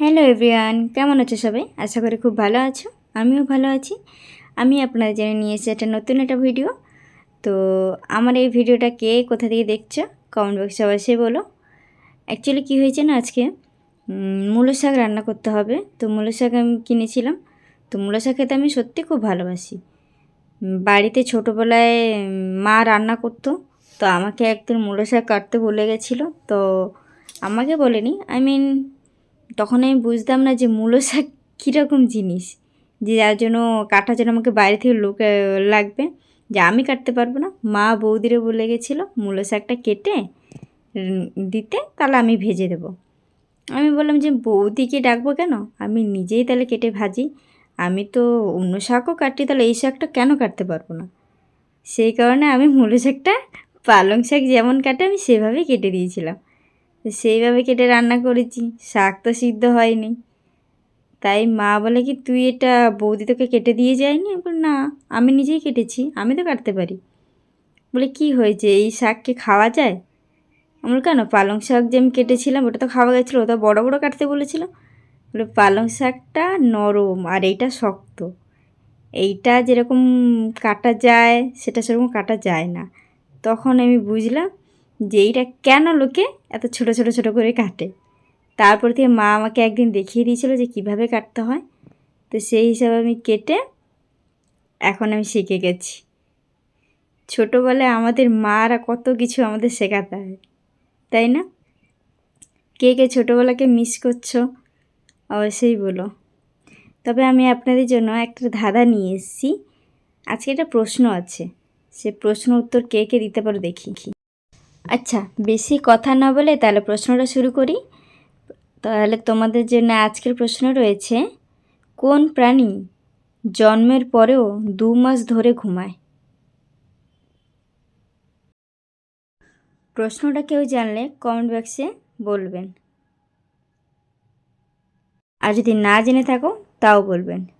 Hello everyone, কেমন আছো সবাই? আশা করি খুব ভালো আছো, আমিও ভালো আছি। আমি আপনাদের জেনে নিয়ে এসেছি একটা নতুন একটা ভিডিও। তো আমার এই ভিডিওটা কে কোথা থেকে দেখছ? কমেন্ট বক্সে অবশ্যই বলো। অ্যাকচুয়ালি কী হয়েছে না, আজকে মূলো শাক রান্না করতে হবে। তো মূলো শাক আমি কিনেছিলাম। তো মূলো শাক খেতে আমি সত্যি খুব ভালোবাসি। বাড়িতে ছোটোবেলায় মা রান্না করতো। তো আমাকে একদিন মূলো শাক কাটতে বলে গেছিল। তো আমাকে বলেনি আই মিন তখন আমি বুঝতাম না যে মূলো শাক কীরকম জিনিস, যে যার জন্য কাটার জন্য আমাকে বাইরে থেকে লোক লাগবে। যে আমি কাটতে পারব না, মা বৌদিরে বলে গেছিল, মূলো শাকটা কেটে দিতে, তাহলে আমি ভেজে দেবো। আমি বললাম যে বৌদিকে ডাকবো কেন? আমি নিজেই তাহলে কেটে ভাজি। আমি তো অন্য শাকও কাটি তাহলে এই শাকটা কেন কাটতে পারব না? সেই কারণে আমি মূলো শাকটা পালং শাক যেমন কাটে, আমি সেভাবেই কেটে দিয়েছিলাম। সেইভাবে কেটে রান্না করেছি। শাক তো সিদ্ধ হয়নি। তাই মা বলে কি তুই এটা বৌদি তোকে কেটে দিয়ে যায়নি? বলি, না আমি নিজেই কেটেছি আমি তো কাটতে পারি। বলে কি হয়েছে? এই শাক কি খাওয়া যায়? আমার কেন? পালং শাক যে আমি কেটেছিলাম ওটা তো খাওয়া গেছিল ওটা বড় বড় কাটতে বলেছিল। বলে পালং শাকটা নরম আর এইটা শক্ত। এইটা যেরকম কাটা যায় সেটা সেরকম কাটা যায় না। তখন আমি বুঝলাম যে এইটা কেন লোকে এত ছোট ছোট ছোট করে কাটে? তারপর থেকে মা আমাকে একদিন দেখিয়ে দিয়েছিল যে কীভাবে কাটতে হয়। তো সেই হিসাবে আমি কেটে এখন আমি শিখে গেছি। ছোটোবেলায় আমাদের মারা কত কিছু আমাদের শেখাতে হয়, তাই না? কে কে ছোটোবেলাকে মিস করছ? অবশ্যই বলো। তবে আমি আপনাদের জন্য একটা ধাঁধা নিয়ে এসেছি। আজকে একটা প্রশ্ন আছে। সে প্রশ্ন উত্তর কে কে দিতে পারো দেখি আচ্ছা বেশি কথা না বলে তাহলে প্রশ্নটা শুরু করি। তাহলে তোমাদের জন্য আজকের প্রশ্ন রয়েছে, কোন প্রাণী জন্মের পরেও দু মাস ধরে ঘুমায়? প্রশ্নটা কেউ জানলে কমেন্ট বক্সে বলবেন। আর যদি না জেনে থাকো, তাও বলবেন।